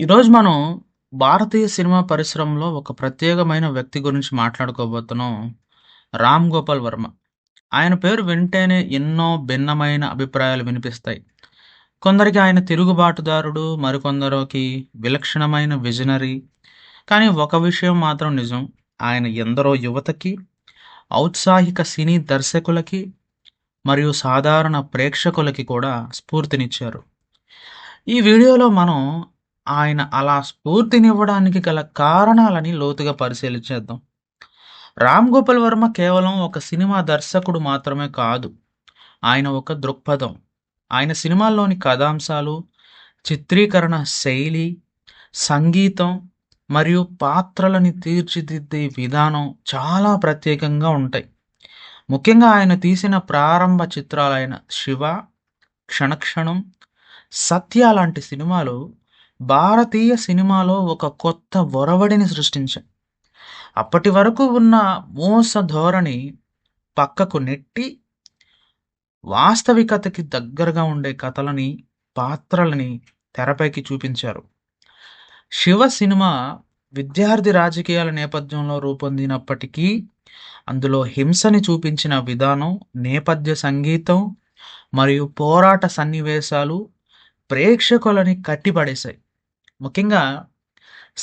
ఈరోజు మనం భారతీయ సినిమా పరిశ్రమలో ఒక ప్రత్యేకమైన వ్యక్తి గురించి మాట్లాడుకోబోతున్నాం. రామ్ గోపాల్ వర్మ. ఆయన పేరు వింటేనే ఎన్నో భిన్నమైన అభిప్రాయాలు వినిపిస్తాయి. కొందరికి ఆయన తిరుగుబాటుదారుడు, మరికొందరికి విలక్షణమైన విజనరీ. కానీ ఒక విషయం మాత్రం నిజం. ఆయన ఎందరో యువతకి, ఔత్సాహిక సినీ దర్శకులకి మరియు సాధారణ ప్రేక్షకులకి కూడా స్ఫూర్తినిచ్చారు. ఈ వీడియోలో మనం ఆయన అలా స్ఫూర్తినివ్వడానికి గల కారణాలని లోతుగా పరిశీలించేద్దాం. రామ్ గోపాల్ వర్మ కేవలం ఒక సినిమా దర్శకుడు మాత్రమే కాదు. ఆయన ఒక దృక్పథం. ఆయన సినిమాల్లోని కథాంశాలు, చిత్రీకరణ శైలి, సంగీతం మరియు పాత్రలని తీర్చిదిద్దే విధానం చాలా ప్రత్యేకంగా ఉంటాయి. ముఖ్యంగా ఆయన తీసిన ప్రారంభ చిత్రాలైన 'శివ', 'క్షణక్షణం', 'సత్య' లాంటి సినిమాలు భారతీయ సినిమాలో ఒక కొత్త ఒరవడిని సృష్టించాయి. అప్పటి వరకు ఉన్న మోస ధోరణి పక్కకు నెట్టి వాస్తవికతకి దగ్గరగా ఉండే కథలని, పాత్రలని తెరపైకి చూపించారు. 'శివ' సినిమా విద్యార్థి రాజకీయాల నేపథ్యంలో రూపొందినప్పటికీ అందులో హింసని చూపించిన విధానం, నేపథ్య సంగీతం మరియు పోరాట సన్నివేశాలు ప్రేక్షకులని కట్టిపడేశాయి. ముఖ్యంగా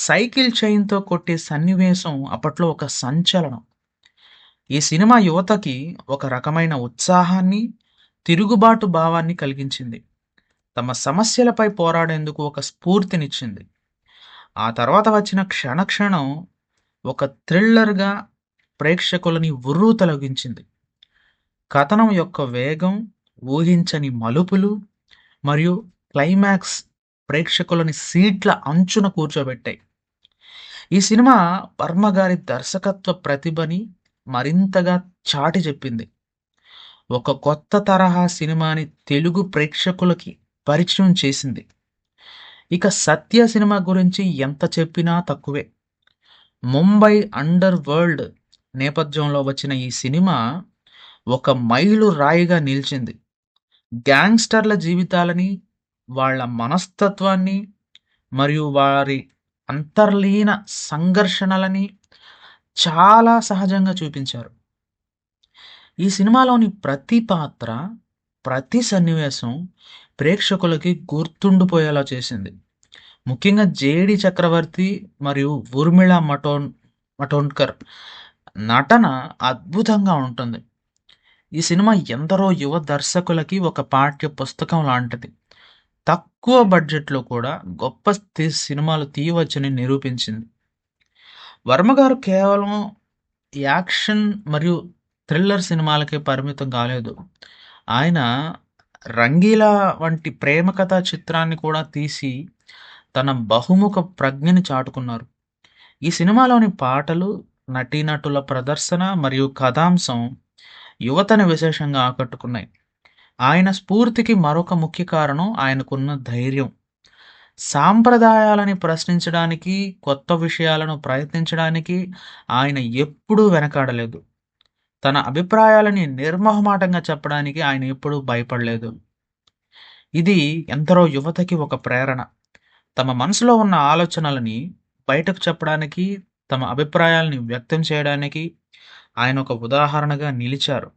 సైకిల్ చైన్‌తో కొట్టే సన్నివేశం అప్పట్లో ఒక సంచలనం. ఈ సినిమా యువతకి ఒక రకమైన ఉత్సాహాన్ని, తిరుగుబాటు భావాన్ని కలిగించింది. తమ సమస్యలపై పోరాడేందుకు ఒక స్ఫూర్తినిచ్చింది. ఆ తర్వాత వచ్చిన 'క్షణక్షణం' ఒక థ్రిల్లర్‌గా ప్రేక్షకులని ఉర్రూ తొలగించింది కథనం యొక్క వేగం, ఊహించని మలుపులు మరియు క్లైమాక్స్ ప్రేక్షకులని సీట్ల అంచున కూర్చోబెట్టాయి. ఈ సినిమా వర్మ గారి దర్శకత్వ ప్రతిభని మరింతగా చాటి చెప్పింది. ఒక కొత్త తరహా సినిమాని తెలుగు ప్రేక్షకులకి పరిచయం చేసింది. ఇక 'సత్య' సినిమా గురించి ఎంత చెప్పినా తక్కువే. ముంబై అండర్ వరల్డ్ నేపథ్యంలో వచ్చిన ఈ సినిమా ఒక మైలు రాయిగా నిలిచింది. గ్యాంగ్‌స్టర్ల జీవితాలని, వాళ్ళ మనస్తత్వాన్ని మరియు వారి అంతర్లీన సంఘర్షణలని చాలా సహజంగా చూపించారు. ఈ సినిమాలోని ప్రతి పాత్ర, ప్రతి సన్నివేశం ప్రేక్షకులకి గుర్తుండిపోయేలా చేసింది. ముఖ్యంగా జేడీ చక్రవర్తి మరియు ఊర్మిళ మటోన్ మటోన్కర్ నటన అద్భుతంగా ఉంటుంది. ఈ సినిమా ఎందరో యువ దర్శకులకి ఒక పాఠ్య పుస్తకం లాంటిది. తక్కువ బడ్జెట్‌లో కూడా గొప్ప సినిమాలు తీయవచ్చని నిరూపించింది. వర్మ గారు కేవలం యాక్షన్ మరియు థ్రిల్లర్ సినిమాలకే పరిమితం కాలేదు. ఆయన 'రంగీలా' వంటి ప్రేమ కథా చిత్రాన్ని కూడా తీసి తన బహుముఖ ప్రజ్ఞని చాటుకున్నారు. ఈ సినిమాలోని పాటలు, నటీనటుల ప్రదర్శన మరియు కథాంశం యువతని విశేషంగా ఆకట్టుకున్నాయి. ఆయన స్ఫూర్తికి మరొక ముఖ్య కారణం ఆయనకున్న ధైర్యం. సాంప్రదాయాలని ప్రశ్నించడానికి, కొత్త విషయాలను ప్రయత్నించడానికి ఆయన ఎప్పుడూ వెనకాడలేదు. తన అభిప్రాయాలని నిర్మోహమాటంగా చెప్పడానికి ఆయన ఎప్పుడూ భయపడలేదు. ఇది ఎందరో యువతకి ఒక ప్రేరణ. తమ మనసులో ఉన్న ఆలోచనలని బయటకు చెప్పడానికి, తమ అభిప్రాయాలని వ్యక్తం చేయడానికి ఆయన ఒక ఉదాహరణగా నిలిచారు.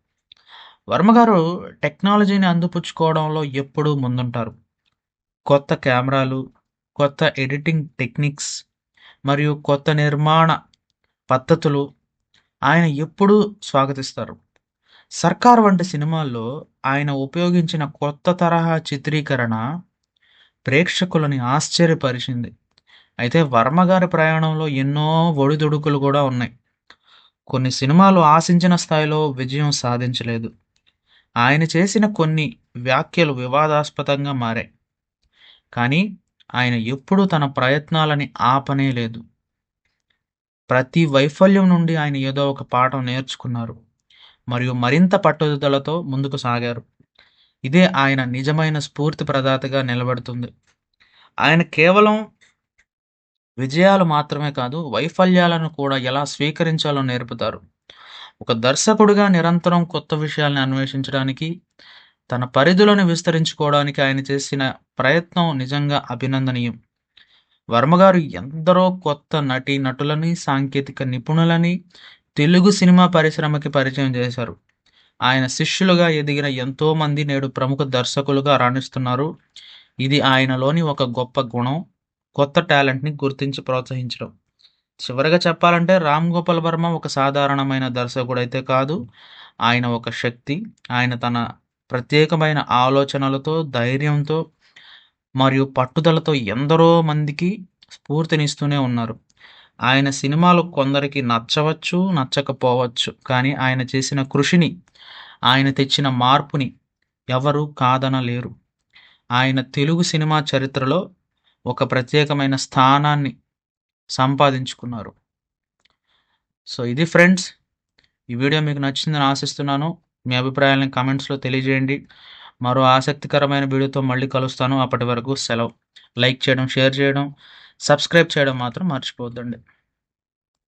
వర్మగారు టెక్నాలజీని అందిపుచ్చుకోవడంలో ఎప్పుడూ ముందుంటారు. కొత్త కెమెరాలు, కొత్త ఎడిటింగ్ టెక్నిక్స్ మరియు కొత్త నిర్మాణ పద్ధతులు ఆయన ఎప్పుడూ స్వాగతిస్తారు. 'సర్కార్' వంటి సినిమాల్లో ఆయన ఉపయోగించిన కొత్త తరహా చిత్రీకరణ ప్రేక్షకులని ఆశ్చర్యపరిచింది. అయితే వర్మగారి ప్రయాణంలో ఎన్నో ఒడిదుడుకులు కూడా ఉన్నాయి. కొన్ని సినిమాలు ఆశించిన స్థాయిలో విజయం సాధించలేదు. ఆయన చేసిన కొన్ని వ్యాఖ్యలు వివాదాస్పదంగా మారాయి. కానీ ఆయన ఎప్పుడూ తన ప్రయత్నాలని ఆపనే లేదు ప్రతి వైఫల్యం నుండి ఆయన ఏదో ఒక పాఠం నేర్చుకున్నారు మరియు మరింత పట్టుదలతో ముందుకు సాగారు. ఇదే ఆయన నిజమైన స్ఫూర్తి ప్రదాతగా నిలబడుతుంది. ఆయన కేవలం విజయాలు మాత్రమే కాదు, వైఫల్యాలను కూడా ఎలా స్వీకరించాలో నేర్పుతారు. ఒక దర్శకుడిగా నిరంతరం కొత్త విషయాల్ని అన్వేషించడానికి, తన పరిధులను విస్తరించుకోవడానికి ఆయన చేసిన ప్రయత్నం నిజంగా అభినందనీయం. వర్మగారు ఎందరో కొత్త నటీ నటులని సాంకేతిక నిపుణులని తెలుగు సినిమా పరిశ్రమకి పరిచయం చేశారు. ఆయన శిష్యులుగా ఎదిగిన ఎంతోమంది నేడు ప్రముఖ దర్శకులుగా రాణిస్తున్నారు. ఇది ఆయనలోని ఒక గొప్ప గుణం కొత్త టాలెంట్ని గుర్తించి ప్రోత్సహించడం. చివరిగా చెప్పాలంటే రామ్ గోపాల్ వర్మ ఒక సాధారణమైన దర్శకుడు అయితే కాదు. ఆయన ఒక శక్తి. ఆయన తన ప్రత్యేకమైన ఆలోచనలతో ధైర్యంతో మరియు పట్టుదలతో ఎందరో మందికి స్ఫూర్తినిస్తూనే ఉన్నారు. ఆయన సినిమాలు కొందరికి నచ్చవచ్చు నచ్చకపోవచ్చు. కానీ ఆయన చేసిన కృషిని ఆయన తెచ్చిన మార్పుని ఎవరు కాదనలేరు. ఆయన తెలుగు సినిమా చరిత్రలో ఒక ప్రత్యేకమైన స్థానాన్ని సంపాదించుకున్నారు. సో ఇది ఫ్రెండ్స్ ఈ వీడియో మీకు నచ్చిందని ఆశిస్తున్నాను. మీ అభిప్రాయాలను కామెంట్స్లో తెలియజేయండి. మరో ఆసక్తికరమైన వీడియోతో మళ్ళీ కలుస్తాను. అప్పటి వరకు సెలవు. లైక్ చేయడం షేర్ చేయడం సబ్స్క్రైబ్ చేయడం మాత్రం మర్చిపోవద్దండి.